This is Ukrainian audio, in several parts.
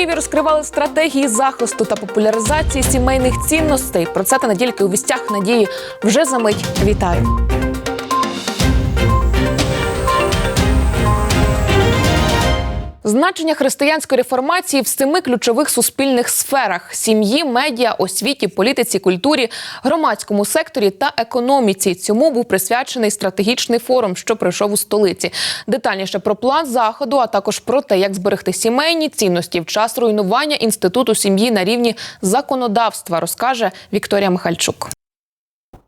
Києві розкривали стратегії захисту та популяризації сімейних цінностей. Про це та недільки у вістях надії вже за мить. Вітаю. Значення християнської реформації в семи ключових суспільних сферах: сім'ї, медіа, освіті, політиці, культурі, громадському секторі та економіці. Цьому був присвячений стратегічний форум, що пройшов у столиці. Детальніше про план заходу, а також про те, як зберегти сімейні цінності в час руйнування інституту сім'ї на рівні законодавства, розкаже Вікторія Михальчук.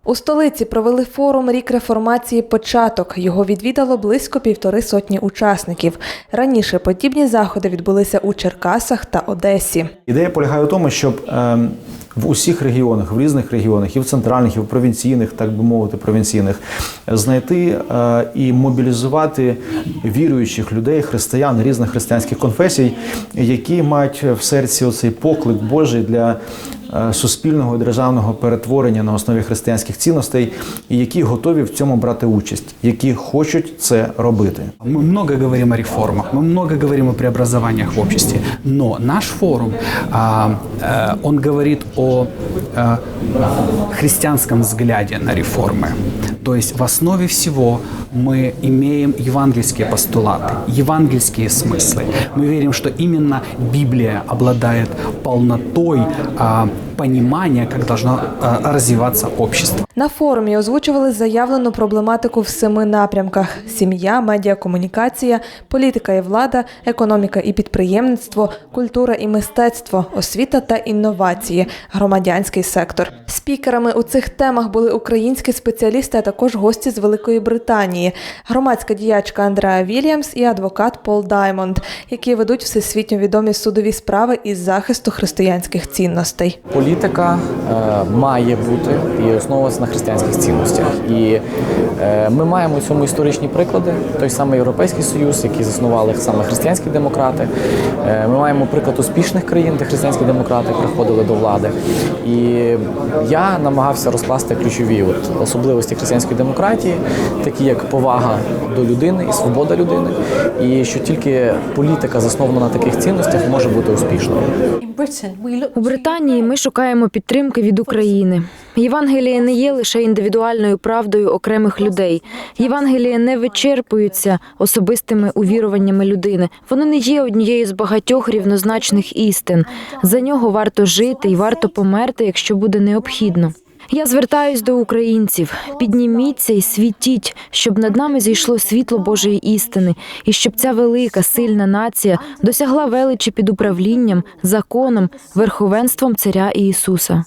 У столиці провели форум Рік реформації початок. Його відвідало близько півтори сотні учасників. Раніше подібні заходи відбулися у Черкасах та Одесі. Ідея полягає в тому, щоб ем, в усіх регіонах, в різних регіонах, і в центральних, і в провінційних, так би мовити, провінційних, знайти е, і мобілізувати віруючих людей, християн різних християнських конфесій, які мають в серці оцей поклик Божий для е, суспільного і державного перетворення на основі християнських цінностей, і які готові в цьому брати участь, які хочуть це робити. Мы много говорим о реформах, мы много говорим о преобразованиях в обществе, но наш форум, а, э, он говорит о э, христианском взгляде на реформы. То есть в основе всего мы имеем евангельские постулаты, евангельские смыслы. Мы верим, что именно Библия обладает полнотой а, понимания, как должно а, развиваться общество. На форумі озвучували заявлену проблематику в семи напрямках: сім'я, медіакомунікація, політика і влада, економіка і підприємництво, культура і мистецтво, освіта та інновації, громадянський сектор. Спікерами у цих темах були українські спеціалісти, а також гості з Великої Британії, громадська діячка Андреа Вільямс і адвокат Пол Даймонд, які ведуть всесвітньо відомі судові справи із захисту християнських цінностей. Політика е, має бути і основуватися на християнських цінностях. І е, ми маємо у цьому історичні приклади. Той самий Європейський Союз, який заснували саме християнські демократи. Е, ми маємо приклад успішних країн, де християнські демократи приходили до влади. І я намагався розкласти ключові от, особливості християнської демократії, такі як повага до людини і свобода людини, і що тільки політика заснована на таких цінностях може бути успішною. У Британії ми шукаємо підтримки від України. Євангеліє не є лише індивідуальною правдою окремих людей. Євангеліє не вичерпуються особистими увіруваннями людини. Воно не є однією з багатьох рівнозначних істин. За нього варто жити і варто померти, якщо буде необхідно. Я звертаюсь до українців: підніміться і світіть, щоб над нами зійшло світло Божої істини, і щоб ця велика сильна нація досягла величі під управлінням, законом, верховенством царя Ісуса.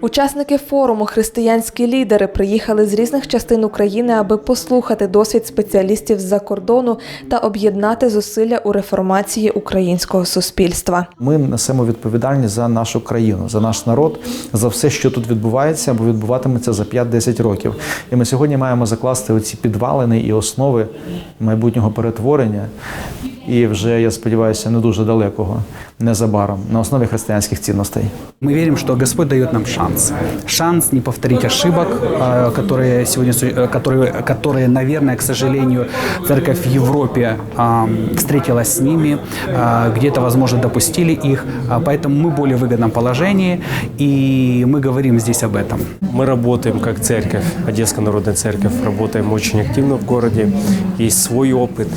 Учасники форуму християнські лідери приїхали з різних частин України, аби послухати досвід спеціалістів з-за кордону та об'єднати зусилля у реформації українського суспільства. Ми несемо відповідальність за нашу країну, за наш народ, за все, що тут відбувається або відбуватиметься за 5-10 років. І ми сьогодні маємо закласти оці підвалини і основи майбутнього перетворення. І вже я сподіваюся, не дуже далекого, незабаром на основі християнських цінностей. Мы верим, что Господь дает нам шанс. Шанс не повторить ошибок, э, которые сегодня, су- э, которые, которые, наверное, к сожалению, церковь в Европе а, встретилась с ними, а, где-то, возможно, допустили их, а, поэтому мы в более выгодном положении, и мы говорим здесь об этом. Мы работаем как церковь, Одесская народная церковь, работаем очень активно в городе. Есть свой опыт,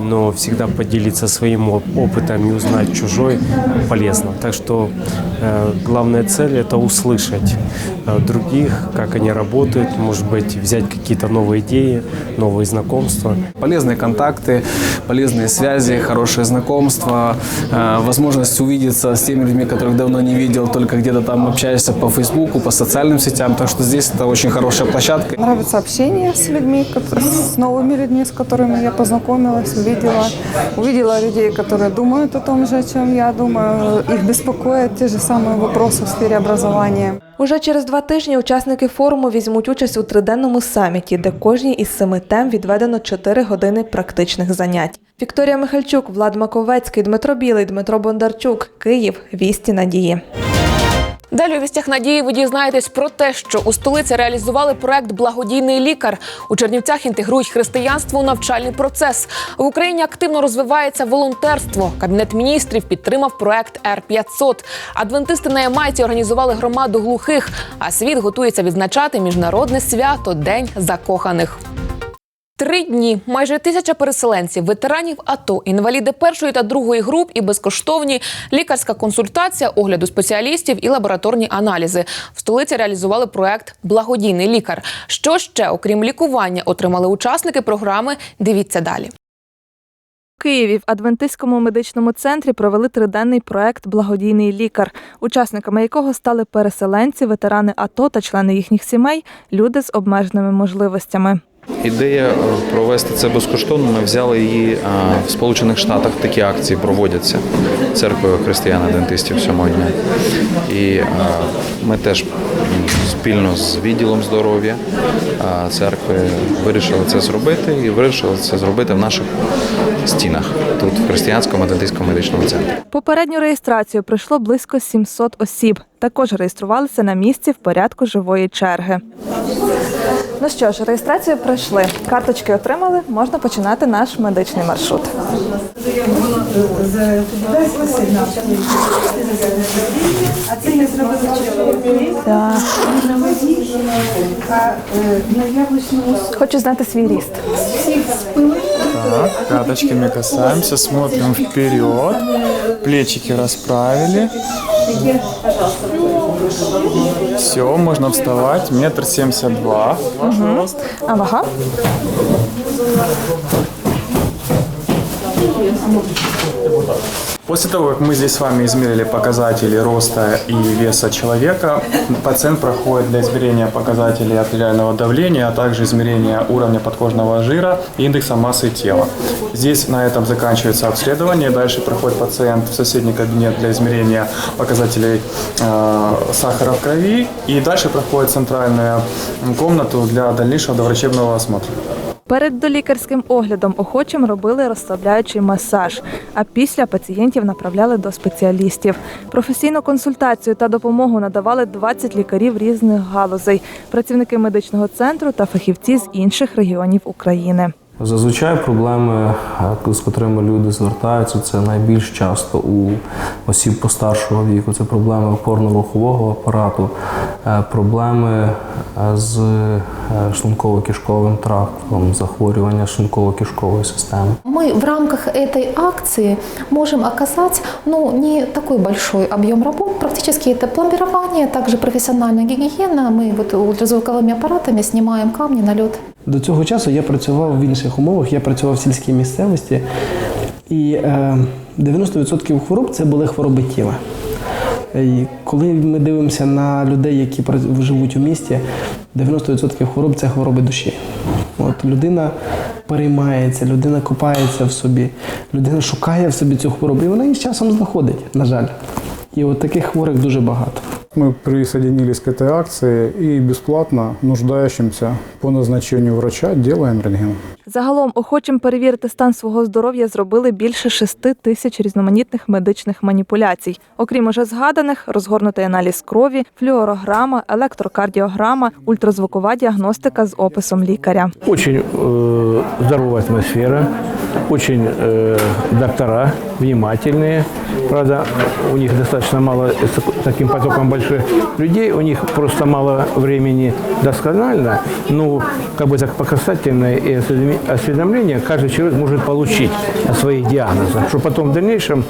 но всегда поделиться своим оп- опытом и узнать чужой полезно. Так что э, главная цель – это услышать э, других, как они работают, может быть, взять какие-то новые идеи, новые знакомства. Полезные контакты, полезные связи, хорошее знакомство, э, возможность увидеться с теми людьми, которых давно не видел, только где-то там общаешься по Фейсбуку, по социальным сетям. Так что здесь это очень хорошая площадка. Нравится общение с людьми, с новыми людьми, с которыми я познакомилась, увидела. Увидела людей, которые думают о том же, о чем я думаю. Их беспокоят те же самые вопросы в сфере образования. Уже через два тижні учасники форуму візьмуть участь у триденному саміті, де кожній із семи тем відведено 4 години практичних занять. Вікторія Михальчук, Влад Маковецький, Дмитро Білий, Дмитро Бондарчук, Київ. Вісті надії. Далі у вістях надії ви дізнаєтесь про те, що у столиці реалізували проект Благодійний лікар. У Чернівцях інтегрують християнство у навчальний процес. В Україні активно розвивається волонтерство. Кабінет міністрів підтримав проект Р 500 Адвентисти на Ямайці організували громаду глухих. А світ готується відзначати міжнародне свято День закоханих. Три дні майже тисяча переселенців, ветеранів АТО, інваліди першої та другої груп і безкоштовні лікарська консультація, огляду спеціалістів і лабораторні аналізи. В столиці реалізували проект Благодійний лікар. Що ще, окрім лікування, отримали учасники програми? Дивіться далі. У Києві в Адвентистському медичному центрі провели триденний проект Благодійний лікар, учасниками якого стали переселенці, ветерани АТО та члени їхніх сімей, люди з обмеженими можливостями. Ідея е, провести це безкоштовно. Ми взяли її е, в Сполучених Штатах. Такі акції проводяться церквою християн-адвентистів сьомого дня. І е, ми теж спільно з відділом здоров'я церкви вирішили це зробити і вирішили це зробити в наших стінах тут, в християнському адвентистському медичному центрі. Попередню реєстрацію пройшло близько 700 осіб. Також реєструвалися на місці в порядку живої черги. Ну що ж, реєстрацію пройшли. Карточки отримали. Можна починати наш медичний маршрут. Так. Хочу знати свій ріст. Так, карточками касаемся, смотрим вперед, плечики расправили. Все, можно вставать, метр семьдесят два. Рост. А вага? После того, как мы здесь с вами измерили показатели роста и веса человека, пациент проходит для измерения показателей артериального давления, а также измерения уровня подкожного жира и индекса массы тела. Здесь на этом заканчивается обследование. Дальше проходит пациент в соседний кабинет для измерения показателей э, сахара в крови. И дальше проходит центральную комнату для дальнейшего доврачебного осмотра. Перед долікарським оглядом охочим робили розслабляючий масаж, а після пацієнтів направляли до спеціалістів. Професійну консультацію та допомогу надавали 20 лікарів різних галузей, працівники медичного центру та фахівці з інших регіонів України. Зазвичай проблеми, е, з котрими люди звертаються, це найбільш часто у осіб постаршого віку. Це проблеми опорно-рухового апарату, е, проблеми е, з е, шлунково-кишковим трактом, захворювання шлунково-кишкової системи. Мы в рамках этой акции можем оказать ну, не такой большой объем работ. Практически это пломбирование, также профессиональная гигиена. Мы вот ультразвуковыми аппаратами снимаем камни, налет. До цього часу я працював в інших умовах, я працював в сільській місцевості, і е, 90% хвороб це були хвороби тіла. І коли ми дивимося на людей, які живуть у місті, 90% хвороб це хвороби душі. От людина переймається, людина копається в собі, людина шукає в собі цю хворобу, і вона її з часом знаходить, на жаль. І от таких хворих дуже багато. Мы присоединились к этой акции и бесплатно нуждающимся по назначению врача делаем рентген. Загалом охочим перевірити стан свого здоров'я зробили більше шести тисяч різноманітних медичних маніпуляцій. Окрім уже згаданих, розгорнутий аналіз крові, флюорограма, електрокардіограма, ультразвукова діагностика з описом лікаря. Очень э, здоровая атмосфера, очень э, доктора внимательные. Правда, у них достаточно мало, с таким потоком больших людей, у них просто мало времени досконально, но как бы так показательное и осведоми- осведомление каждый человек может получить о своих диагнозах, чтобы потом в дальнейшем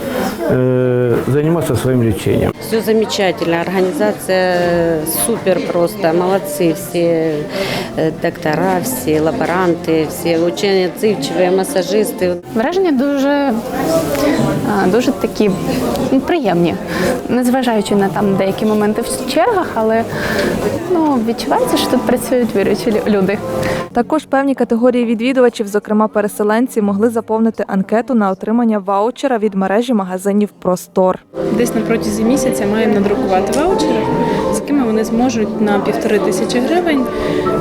э, заниматься своим лечением. Все замечательно, организация супер просто, молодцы все э, доктора, все лаборанты, все очень отзывчивые, массажисты. Враження дуже, а, дуже такі ну, приємні, незважаючи на там деякі моменти в чергах, але ну, відчувається, що тут працюють віруючі люди. Також певні категорії відвідувачів, зокрема переселенці, могли заповнити анкету на отримання ваучера від мережі магазинів Простор. Десь на протязі місяця маємо надрукувати ваучери, з якими вони зможуть на півтори тисячі гривень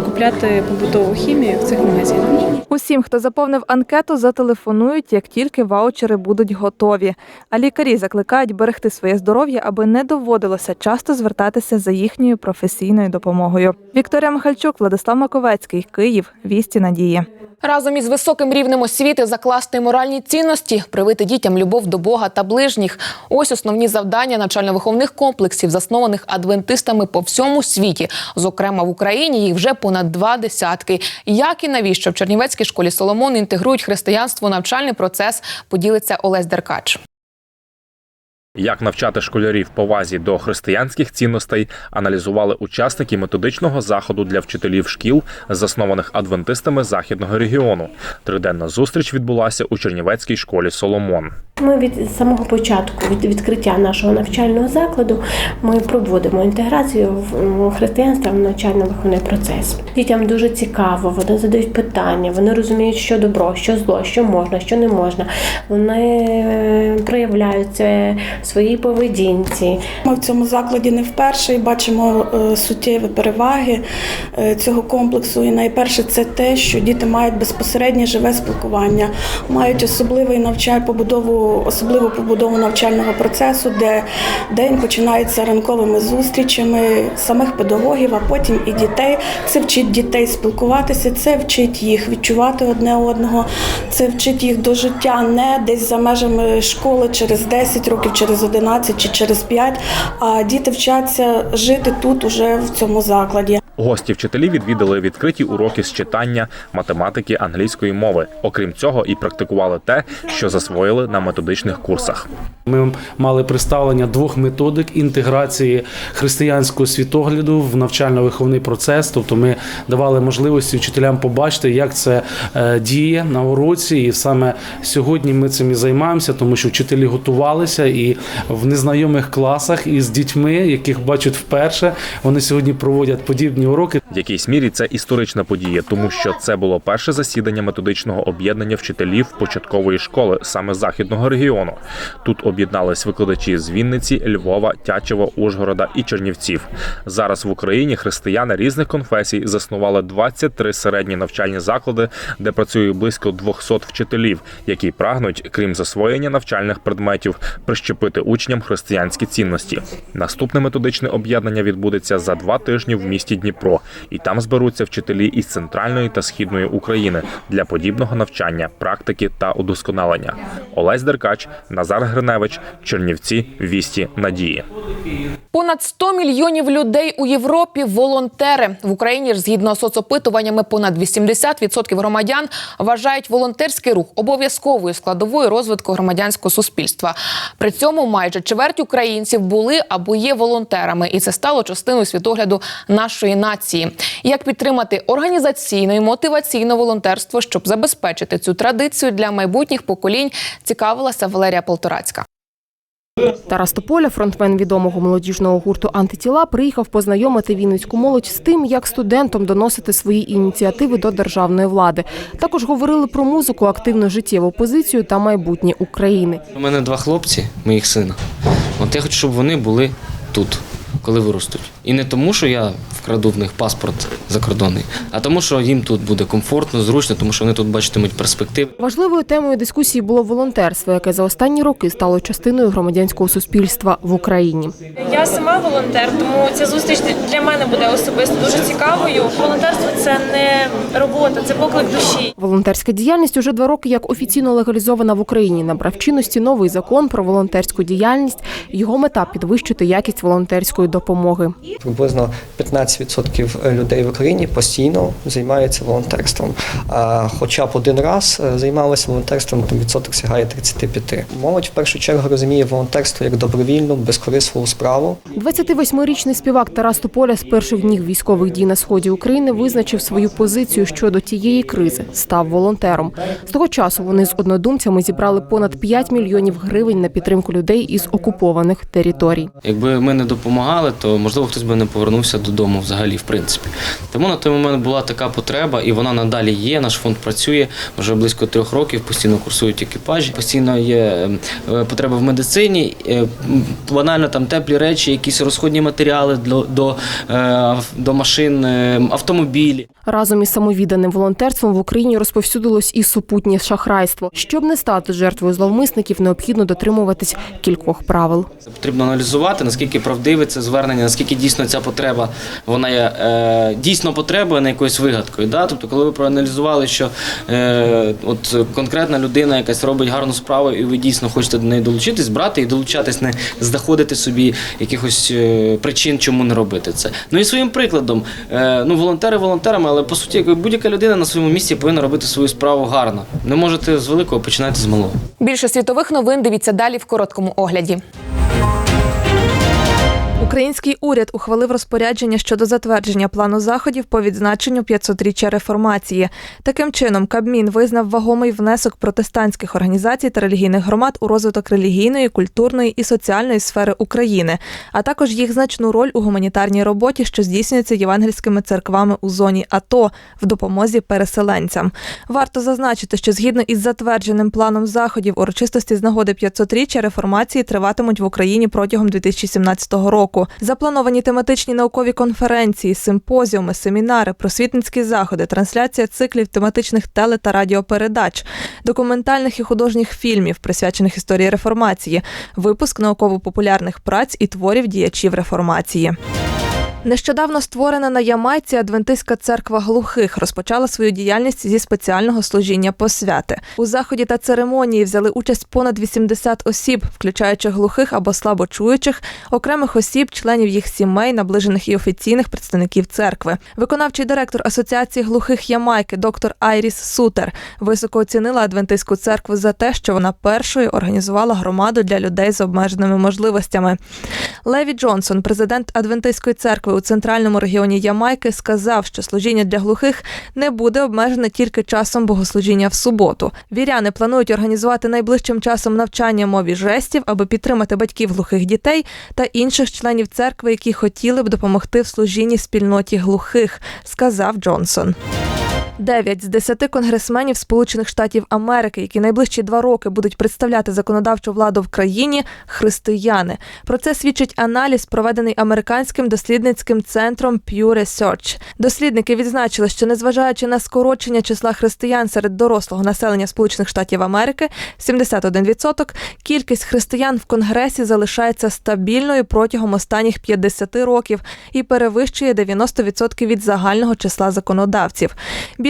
купляти побутову хімію в цих магазинах. Усім, хто заповнив анкету, зателефонують, як тільки ваучери будуть готові. А лікарі закликають берегти своє здоров'я, аби не доводити доводилося часто звертатися за їхньою професійною допомогою. Вікторія Михальчук, Владислав Маковецький, Київ, Вісті Надії. Разом із високим рівнем освіти закласти моральні цінності, привити дітям любов до Бога та ближніх. Ось основні завдання навчально-виховних комплексів, заснованих адвентистами по всьому світі. Зокрема, в Україні їх вже понад два десятки. Як і навіщо в Чернівецькій школі Соломон інтегрують християнство у навчальний процес, поділиться Олесь Деркач. Як навчати школярів повазі до християнських цінностей, аналізували учасники методичного заходу для вчителів шкіл, заснованих адвентистами західного регіону. Триденна зустріч відбулася у Чернівецькій школі Соломон. Ми від самого початку, від відкриття нашого навчального закладу, ми проводимо інтеграцію в християнства в навчально-виховний процес. Дітям дуже цікаво, вони задають питання, вони розуміють, що добро, що зло, що можна, що не можна. Вони проявляються своїй поведінці. Ми в цьому закладі не вперше і бачимо е, суттєві переваги е, цього комплексу. І найперше це те, що діти мають безпосереднє живе спілкування, мають особливий навчаль побудову, особливу побудову навчального процесу, де день починається ранковими зустрічами самих педагогів, а потім і дітей. Це вчить дітей спілкуватися, це вчить їх відчувати одне одного, це вчить їх до життя не десь за межами школи через 10 років, через 11 чи через 5, а діти вчаться жити тут уже в цьому закладі. Гості вчителі відвідали відкриті уроки з читання, математики, англійської мови. Окрім цього, і практикували те, що засвоїли на методичних курсах. Ми мали представлення двох методик інтеграції християнського світогляду в навчально-виховний процес. Тобто ми давали можливості вчителям побачити, як це е, діє на уроці. І саме сьогодні ми цим і займаємося, тому що вчителі готувалися і в незнайомих класах із дітьми, яких бачать вперше, вони сьогодні проводять подібні уроки. В якійсь мірі це історична подія, тому що це було перше засідання методичного об'єднання вчителів початкової школи саме західного регіону. Тут об'єднались викладачі з Вінниці, Львова, Тячева, Ужгорода і Чернівців. Зараз в Україні християни різних конфесій заснували 23 середні навчальні заклади, де працює близько 200 вчителів, які прагнуть, крім засвоєння навчальних предметів, прищепити учням християнські цінності. Наступне методичне об'єднання відбудеться за два тижні в місті Дніпро, і там зберуться вчителі із центральної та східної України для подібного навчання, практики та удосконалення. Олесь Деркач, Назар Гриневич, Чернівці, Вісті, Надії. Понад 100 мільйонів людей у Європі волонтери в Україні ж згідно з соцопитуваннями, понад 80% громадян вважають волонтерський рух обов'язковою складовою розвитку громадянського суспільства. При цьому майже чверть українців були або є волонтерами, і це стало частиною світогляду нашої нації. Як підтримати організаційно і мотиваційно волонтерство, щоб забезпечити цю традицію для майбутніх поколінь, цікавилася Валерія Полторацька. Тарас Тополя, фронтмен відомого молодіжного гурту Антитіла, приїхав познайомити вінницьку молодь з тим, як студентам доносити свої ініціативи до державної влади. Також говорили про музику, активну життєву позицію та майбутнє України. У мене два хлопці, моїх сина. От я хочу, щоб вони були тут, коли виростуть. І не тому, що я вкраду в них паспорт закордонний, а тому, що їм тут буде комфортно, зручно, тому що вони тут бачитимуть перспективи. Важливою темою дискусії було волонтерство, яке за останні роки стало частиною громадянського суспільства в Україні. Я сама волонтер, тому ця зустріч для мене буде особисто дуже цікавою. Волонтерство це не робота, це поклик душі. Волонтерська діяльність уже два роки як офіційно легалізована в Україні. Набрав чинності новий закон про волонтерську діяльність. Його мета підвищити якість волонтерської допомоги. Приблизно 15% людей в Україні постійно займаються волонтерством. А хоча б один раз е, займалися волонтерством, то відсоток сягає 35. Молодь в першу чергу розуміє волонтерство як добровільну, безкорисливу справу. 28-річний співак Тарас Тополя з перших днів військових дій на сході України визначив свою позицію щодо тієї кризи. Став волонтером. З того часу вони з однодумцями зібрали понад 5 мільйонів гривень на підтримку людей із окупованих територій. Якби ми не допомагали, то можливо хтось хтось би не повернувся додому взагалі, в принципі. Тому на той момент була така потреба, і вона надалі є. Наш фонд працює вже близько трьох років, постійно курсують екіпажі, постійно є е, потреба в медицині, е, банально там теплі речі, якісь розходні матеріали до, до, е, машин, е, автомобілі. Разом із самовідданим волонтерством в Україні розповсюдилось і супутнє шахрайство. Щоб не стати жертвою зловмисників, необхідно дотримуватись кількох правил. Потрібно аналізувати, наскільки правдиве це звернення, наскільки дійсно ця потреба вона є е, дійсно потребою, а не якоюсь вигадкою. Да? Тобто, коли ви проаналізували, що е, от конкретна людина якась робить гарну справу, і ви дійсно хочете до неї долучитись, брати і долучатись, не знаходити собі якихось е, причин, чому не робити це. Ну і своїм прикладом, е, ну волонтери волонтерами, але по суті, будь-яка людина на своєму місці повинна робити свою справу гарно. Не можете з великого, починати з малого. Більше світових новин дивіться далі в короткому огляді. Український уряд ухвалив розпорядження щодо затвердження плану заходів по відзначенню 500-річчя реформації. Таким чином, Кабмін визнав вагомий внесок протестантських організацій та релігійних громад у розвиток релігійної, культурної і соціальної сфери України, а також їх значну роль у гуманітарній роботі, що здійснюється євангельськими церквами у зоні АТО в допомозі переселенцям. Варто зазначити, що згідно із затвердженим планом заходів урочистості з нагоди 500-річчя реформації триватимуть в Україні протягом 2017 року. Заплановані тематичні наукові конференції, симпозіуми, семінари, просвітницькі заходи, трансляція циклів тематичних теле та радіопередач, документальних і художніх фільмів, присвячених історії реформації, випуск науково-популярних праць і творів діячів реформації. Нещодавно створена на Ямайці Адвентистська церква глухих розпочала свою діяльність зі спеціального служіння посвяти. У заході та церемонії взяли участь понад 80 осіб, включаючи глухих або слабочуючих, окремих осіб, членів їх сімей, наближених і офіційних представників церкви. Виконавчий директор Асоціації глухих Ямайки, доктор Айріс Сутер, високо оцінила Адвентистську церкву за те, що вона першою організувала громаду для людей з обмеженими можливостями. Леві Джонсон, президент Адвентистської церкви у центральному регіоні Ямайки, сказав, що служіння для глухих не буде обмежене тільки часом богослужіння в суботу. Віряни планують організувати найближчим часом навчання мові жестів, аби підтримати батьків глухих дітей та інших членів церкви, які хотіли б допомогти в служінні спільноті глухих, сказав Джонсон. Дев'ять з десяти конгресменів Сполучених Штатів Америки, які найближчі два роки будуть представляти законодавчу владу в країні, християни. Про це свідчить аналіз, проведений американським дослідницьким центром Pew Research. Дослідники відзначили, що незважаючи на скорочення числа християн серед дорослого населення Сполучених Штатів Америки 71%, кількість християн в конгресі залишається стабільною протягом останніх 50 років і перевищує 90% від загального числа законодавців.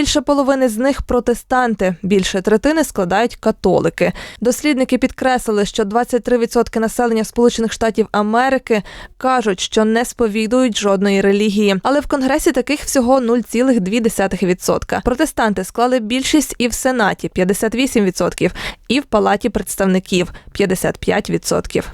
Більше половини з них протестанти, більше третини складають католики. Дослідники підкреслили, що 23% населення Сполучених Штатів Америки кажуть, що не сповідують жодної релігії. Але в конгресі таких всього 0,2%. Протестанти склали більшість і в сенаті 58%, і в палаті представників 55%.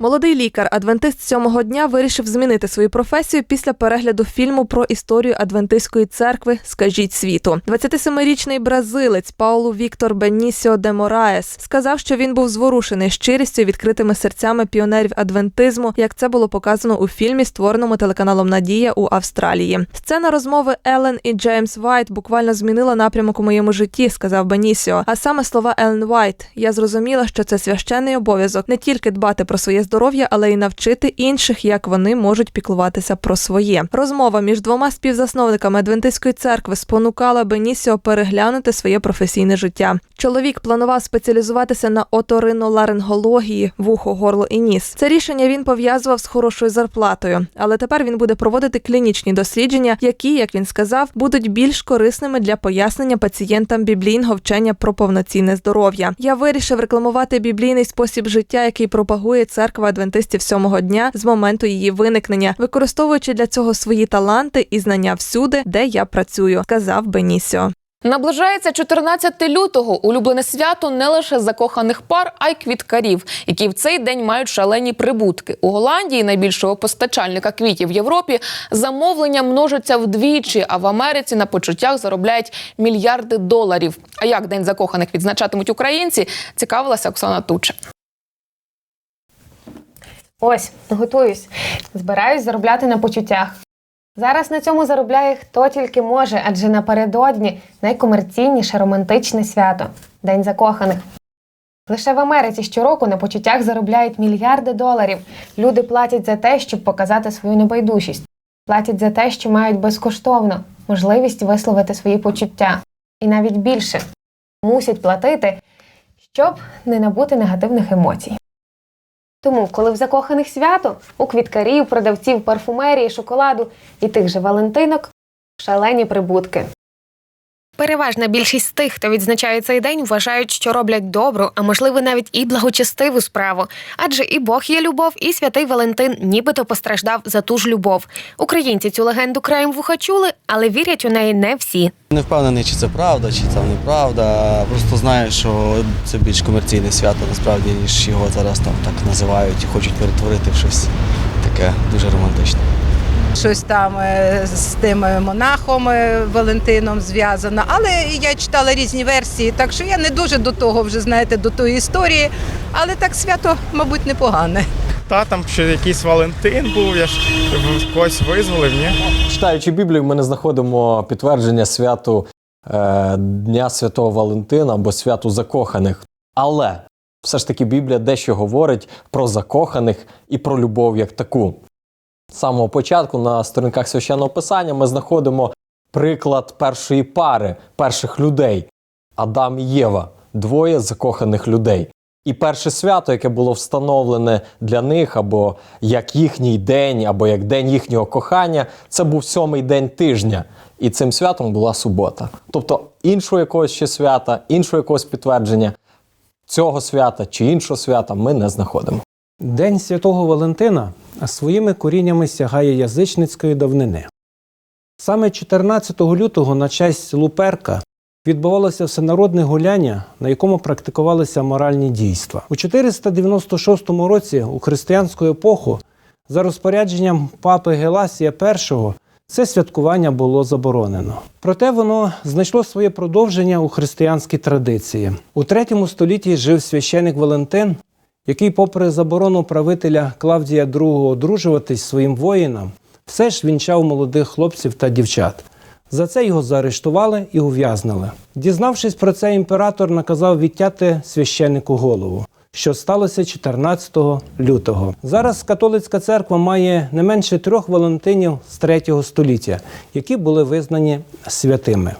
Молодий лікар, адвентист сьомого дня, вирішив змінити свою професію після перегляду фільму про історію адвентистської церкви Скажіть світу. 27-річний бразилець Паулу Віктор Бенісіо де Мораес сказав, що він був зворушений щирістю відкритими серцями піонерів адвентизму, як це було показано у фільмі, створеному телеканалом Надія у Австралії. Сцена розмови Елен і Джеймс Вайт буквально змінила напрямок у моєму житті, сказав Бенісіо. А саме слова Елен Вайт. Я зрозуміла, що це священний обов'язок не тільки дбати про своє здоров'я, але й навчити інших, як вони можуть піклуватися про своє. Розмова між двома співзасновниками Адвентистської церкви спонукала Бенісіо переглянути своє професійне життя. Чоловік планував спеціалізуватися на оториноларингології, вухо, горло і ніс. Це рішення він пов'язував з хорошою зарплатою, але тепер він буде проводити клінічні дослідження, які, як він сказав, будуть більш корисними для пояснення пацієнтам біблійного вчення про повноцінне здоров'я. Я вирішив рекламувати біблійний спосіб життя, який пропагує церква адвентистів сьомого дня з моменту її виникнення, використовуючи для цього свої таланти і знання всюди, де я працюю, сказав Бенісіо. Наближається 14 лютого. Улюблене свято не лише закоханих пар, а й квіткарів, які в цей день мають шалені прибутки. У Голландії, найбільшого постачальника квітів в Європі, замовлення множаться вдвічі, а в Америці на почуттях заробляють мільярди доларів. А як день закоханих відзначатимуть українці? Цікавилася Оксана Туча. Ось, готуюсь. Збираюсь заробляти на почуттях. Зараз на цьому заробляє хто тільки може, адже напередодні найкомерційніше романтичне свято День закоханих. Лише в Америці щороку на почуттях заробляють мільярди доларів. Люди платять за те, щоб показати свою небайдужість, платять за те, що мають безкоштовно можливість висловити свої почуття. І навіть більше мусять платити, щоб не набути негативних емоцій. Тому, коли в закоханих свято, у квіткарів, продавців парфумерії, шоколаду і тих же Валентинок шалені прибутки. Переважна більшість тих, хто відзначає цей день, вважають, що роблять добру, а можливо навіть і благочестиву справу. Адже і Бог є любов, і святий Валентин нібито постраждав за ту ж любов. Українці цю легенду краєм вуха чули, але вірять у неї не всі. Не впевнений, чи це правда, чи це неправда. Просто знаю, що це більш комерційне свято насправді, ніж його зараз там так називають і хочуть перетворити в щось таке дуже романтичне. Щось там е, з тим е, монахом е, Валентином зв'язано. Але я читала різні версії, так що я не дуже до того вже знаєте, до тої історії. Але так свято, мабуть, непогане. Та там ще якийсь Валентин був, я ж когось визволив, ні? Читаючи Біблію, ми не знаходимо підтвердження святу е, Дня Святого Валентина або святу закоханих. Але все ж таки Біблія дещо говорить про закоханих і про любов як таку. З самого початку на сторінках священного писання ми знаходимо приклад першої пари, перших людей Адам і Єва, двоє закоханих людей. І перше свято, яке було встановлене для них, або як їхній день, або як день їхнього кохання, це був сьомий день тижня. І цим святом була субота. Тобто іншого якогось ще свята, іншого якогось підтвердження цього свята чи іншого свята ми не знаходимо. День Святого Валентина своїми коріннями сягає язичницької давнини. Саме 14 лютого на честь Луперка відбувалося всенародне гуляння, на якому практикувалися моральні дійства. У 496 році у християнську епоху за розпорядженням папи Геласія І це святкування було заборонено. Проте воно знайшло своє продовження у християнській традиції. У третьому столітті жив священик Валентин, який, попри заборону правителя Клавдія II одружуватись своїм воїнам, все ж вінчав молодих хлопців та дівчат. За це його заарештували і ув'язнили. Дізнавшись про це, імператор наказав відтяти священнику голову, що сталося 14 лютого. Зараз католицька церква має не менше трьох валентинів з 3 століття, які були визнані святими.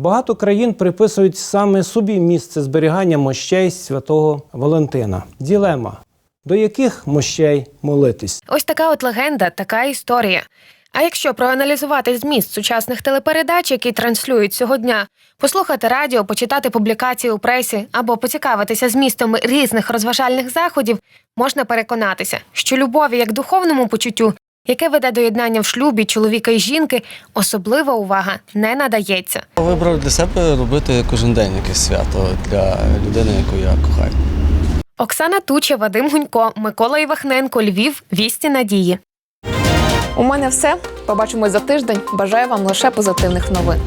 Багато країн приписують саме собі місце зберігання мощей святого Валентина. Ділема. До яких мощей молитись? Ось така от легенда, така історія. А якщо проаналізувати зміст сучасних телепередач, які транслюють цього дня, послухати радіо, почитати публікації у пресі або поцікавитися змістом різних розважальних заходів, можна переконатися, що любові як духовному почуттю, яке веде до єднання в шлюбі чоловіка і жінки, особлива увага не надається. Вибрав для себе робити кожен день якесь свято для людини, яку я кохаю. Оксана Туча, Вадим Гунько, Микола Івахненко, Львів, Вісті Надії. У мене все. Побачимось за тиждень. Бажаю вам лише позитивних новин.